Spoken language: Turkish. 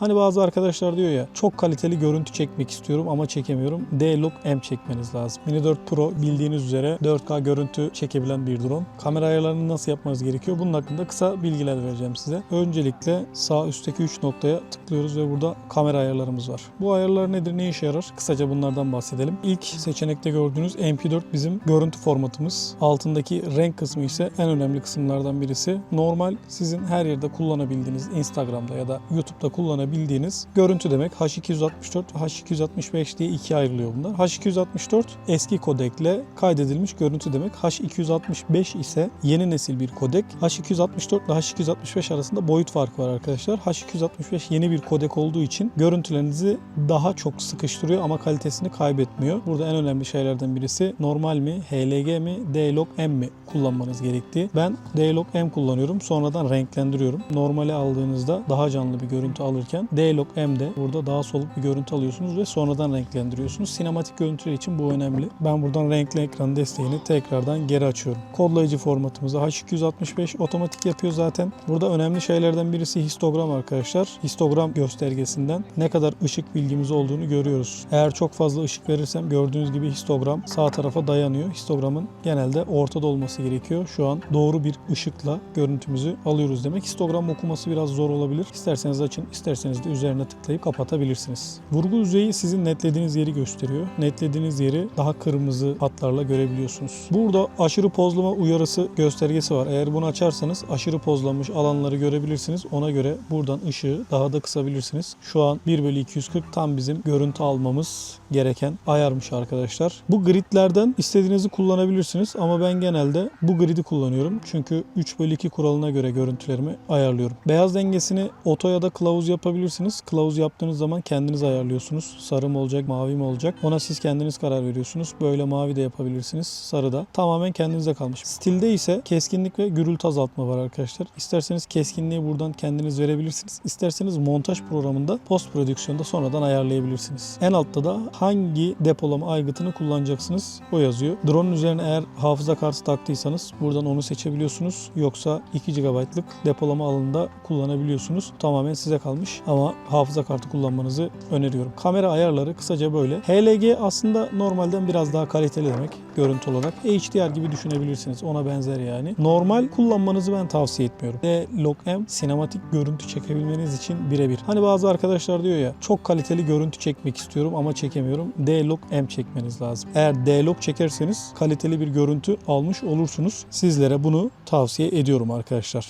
Hani bazı arkadaşlar diyor ya çok kaliteli görüntü çekmek istiyorum ama çekemiyorum. D-Log M çekmeniz lazım. Mini 4 Pro bildiğiniz üzere 4K görüntü çekebilen bir drone. Kamera ayarlarını nasıl yapmanız gerekiyor? Bunun hakkında kısa bilgiler vereceğim size. Öncelikle sağ üstteki 3 noktaya tıklıyoruz ve burada kamera ayarlarımız var. Bu ayarlar nedir? Ne işe yarar? Kısaca bunlardan bahsedelim. İlk seçenekte gördüğünüz MP4 bizim görüntü formatımız. Altındaki renk kısmı ise en önemli kısımlardan birisi. Normal sizin her yerde kullanabildiğiniz Instagram'da ya da YouTube'da kullanabildiğiniz görüntü demek. H264 ve H265 diye ikiye ayrılıyor bunlar. H264 eski kodekle kaydedilmiş görüntü demek. H265 ise yeni nesil bir kodek. H264 ile H265 arasında boyut farkı var arkadaşlar. H265 yeni bir kodek olduğu için görüntülerinizi daha çok sıkıştırıyor ama kalitesini kaybetmiyor. Burada en önemli şeylerden birisi normal mi, HLG mi, D-Log M mi kullanmanız gerektiği. Ben D-Log M kullanıyorum. Sonradan renklendiriyorum. Normali aldığınızda daha canlı bir görüntü alırken D-Log M'de burada daha soluk bir görüntü alıyorsunuz ve sonradan renklendiriyorsunuz. Sinematik görüntüler için bu önemli. Ben buradan renkli ekran desteğini tekrardan geri açıyorum. Kodlayıcı formatımızı H265 otomatik yapıyor zaten. Burada önemli şeylerden birisi histogram arkadaşlar. Histogram göstergesinden ne kadar ışık bilgimiz olduğunu görüyoruz. Eğer çok fazla ışık verirsem gördüğünüz gibi histogram sağ tarafa dayanıyor. Histogramın genelde ortada olması gerekiyor. Şu an doğru bir ışıkla görüntümüzü alıyoruz demek. Histogram okuması biraz zor olabilir. İsterseniz açın, isterseniz de üzerine tıklayıp kapatabilirsiniz. Vurgu düzeyi sizin netlediğiniz yeri gösteriyor. Netlediğiniz yeri daha kırmızı hatlarla görebiliyorsunuz. Burada aşırı pozlama uyarısı göstergesi var. Eğer bunu açarsanız aşırı pozlanmış alanları görebilirsiniz. Ona göre buradan ışığı daha da kısabilirsiniz. Şu an 1 bölü 240 tam bizim görüntü almamız gereken ayarmış arkadaşlar. Bu gridlerden istediğinizi kullanabilirsiniz ama ben genelde bu gridi kullanıyorum. Çünkü 3 bölü 2 kuralına göre görüntülerimi ayarlıyorum. Beyaz dengesini oto ya da kılavuz yapabilirsiniz. Kılavuz yaptığınız zaman kendiniz ayarlıyorsunuz. Sarı mı olacak, mavi mi olacak? Ona siz kendiniz karar veriyorsunuz. Böyle mavi de yapabilirsiniz. Sarı da. Tamamen kendinize kalmış. Stilde ise keskinlik ve gürültü azaltma var arkadaşlar. İsterseniz keskinliği buradan kendiniz verebilirsiniz. İsterseniz montaj programında post prodüksiyonda sonradan ayarlayabilirsiniz. En altta da hangi depolama aygıtını kullanacaksınız o yazıyor. Drone'un üzerine eğer hafıza kartı taktıysanız buradan onu seçebiliyorsunuz. Yoksa 2 GB'lık depolama alanında kullanabiliyorsunuz. Tamamen size kalmış ama hafıza kartı kullanmanızı öneriyorum. Kamera ayarları kısaca böyle. HLG aslında normalden biraz daha kaliteli demek görüntü olarak. HDR gibi düşünebilirsiniz. Ona benzer yani. Normal kullanmanızı ben tavsiye etmiyorum. D-Log M sinematik görüntü çekebilmeniz için birebir. Hani bazı arkadaşlar diyor ya çok kaliteli görüntü çekmek istiyorum ama çekemiyorum. D-Log M çekmeniz lazım. Eğer D-Log çekerseniz kaliteli bir görüntü almış olursunuz. Sizlere bunu tavsiye ediyorum arkadaşlar.